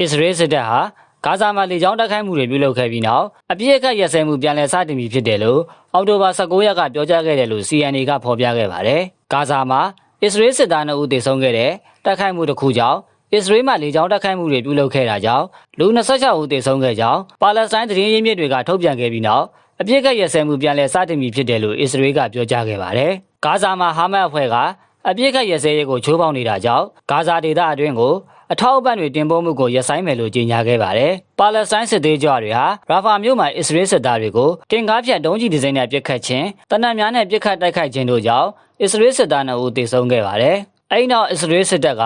အစ္စရေးစစ်တပ်ဟာဂါဇာမှာလေကြောင်းတိုက်ခိုက်မှုတွေပြုလုပ်ခဲ့ပြီးနောက်အပြည့်အခက်ရစဲမှုပြန်လည်စတင်ပြီဖြစ်တယ်လို့အောက်တိုဘာ19ရက်ကပြောကြားခဲ့တယ်လို့ CNA ကဖော်ပြခဲ့ပါတယ်။ဂါဇာမှာအစ္စရေးစစ်သား2ဦးသေဆုံးခဲ့တဲ့တိုက်ခိုက်မှုတစ်ခုကြောင့်အစ္စရေးမှလေကြောင်းတိုက်ခိုက်မှုတွေပြုလုပ်ခဲ့တာကြောင့်လူ26ဦးသေဆုံးခဲ့ကြောင်းပါလက်စတိုင်းသတင်းရင်းမြစ်တွေကထုတ်ပြန်ခဲ့ပြီးနောက်အပြည့်အခက်ရစဲမှုပြန်လည်စတင်ပြီဖြစ်တယ်လို့အစ္စရေးကပြောကြားခဲ့ပါတယ်။ဂါဇာမှာဟာမတ်အဖွဲ့ကအပြည့်အခက်ရစဲရေးကိုချိုးဖောက်နေတာကြောင့်ဂါဇာဒေသအတွင်းကို အထောက်အပံ့တွေတင်ပို့မှုကိုရပ်ဆိုင်းမယ်လို့ကြေညာခဲ့ပါတယ်။ပါလက်စတိုင်းစစ်သေးကြွတွေဟာရာဖာမြို့မှာအစ္စရေးစစ်သားတွေကိုတင်ကားဖြတ်ဒုံးကျည်ဒီဇိုင်းနဲ့ပစ်ခတ်ခြင်းတနက်များနဲ့ပစ်ခတ်တိုက်ခိုက်ခြင်းတို့ကြောင့်အစ္စရေးစစ်သား2ဦးသေဆုံးခဲ့ပါတယ်။အဲဒီနောက်အစ္စရေးစစ်တပ်က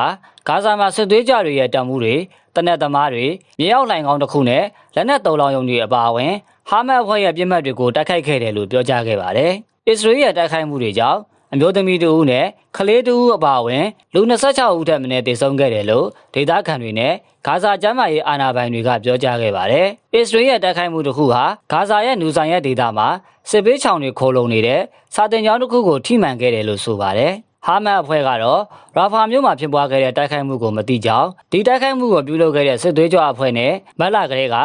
ဂါဇာမှာစစ်သွေးကြွတွေရဲ့တံမှုတွေတနက်သမားတွေမြေအောက်လိုင်ကောင်းတစ်ခုနဲ့လက်နက်တုံလောင်ယုံတွေအပါအဝင်ဟာမတ်အဖွဲ့ရဲ့ပြစ်မှတ်တွေကိုတိုက်ခိုက်ခဲ့တယ်လို့ပြောကြားခဲ့ပါတယ်။အစ္စရေးရဲ့တိုက်ခိုက်မှုတွေကြောင့် အမျိုးသမီးတဦးနဲ့ကလေးတဦးအပါအဝင်လူ26ဦးထက်မနည်းသေဆုံးခဲ့တယ်လို့ဒေသခံတွေနဲ့ဂါဇာကျမ်းမာရေးအာဏာပိုင်တွေကပြောကြားခဲ့ပါတယ်။အစ္စရေးရဲ့တိုက်ခိုက်မှုတစ်ခုဟာဂါဇာရဲ့နူဆိုင်ရဲ့ဒေသမှာစစ်ပေးချောင်တွေခိုးလုံနေတဲ့စာတင်ကြောင်းတစ်ခုကိုထိမှန်ခဲ့တယ်လို့ဆိုပါတယ်။ဟာမတ်အဖွဲ့ကတော့ရာဖာမြို့မှာဖြစ်ပွားခဲ့တဲ့တိုက်ခိုက်မှုကိုမသိကြောင်းဒီတိုက်ခိုက်မှုကိုပြုလုပ်ခဲ့တဲ့စစ်သွေးကြွအဖွဲ့နဲ့မက်လာကလေးက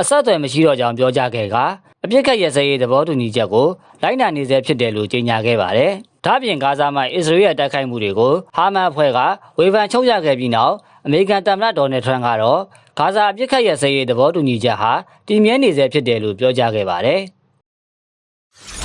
အဆက်အသွယ်မရှိတော့ကြောင်းပြောကြားခဲ့ကအပြစ်ခတ်ရစရေးသဘောတူညီချက်ကိုလိုက်နာနေဆဲဖြစ်တယ်လို့ကြေညာခဲ့ပါတယ်။ ဒါ့အပြင်ဂါဇာမှာအစ္စရေးရဲ့တိုက်ခိုက်မှုတွေကိုဟာမတ်အဖွဲ့ကဝေဖန်ချုပ်ရခဲ့ပြီးနောက်အမေရိကန်သမ္မတဒေါ်နယ်ထရန့်ကတော့ဂါဇာအပြစ်ခတ်ရစရေးသဘောတူညီချက်ဟာတည်မြဲနေဆဲဖြစ်တယ်လို့ပြောကြားခဲ့ပါတယ်။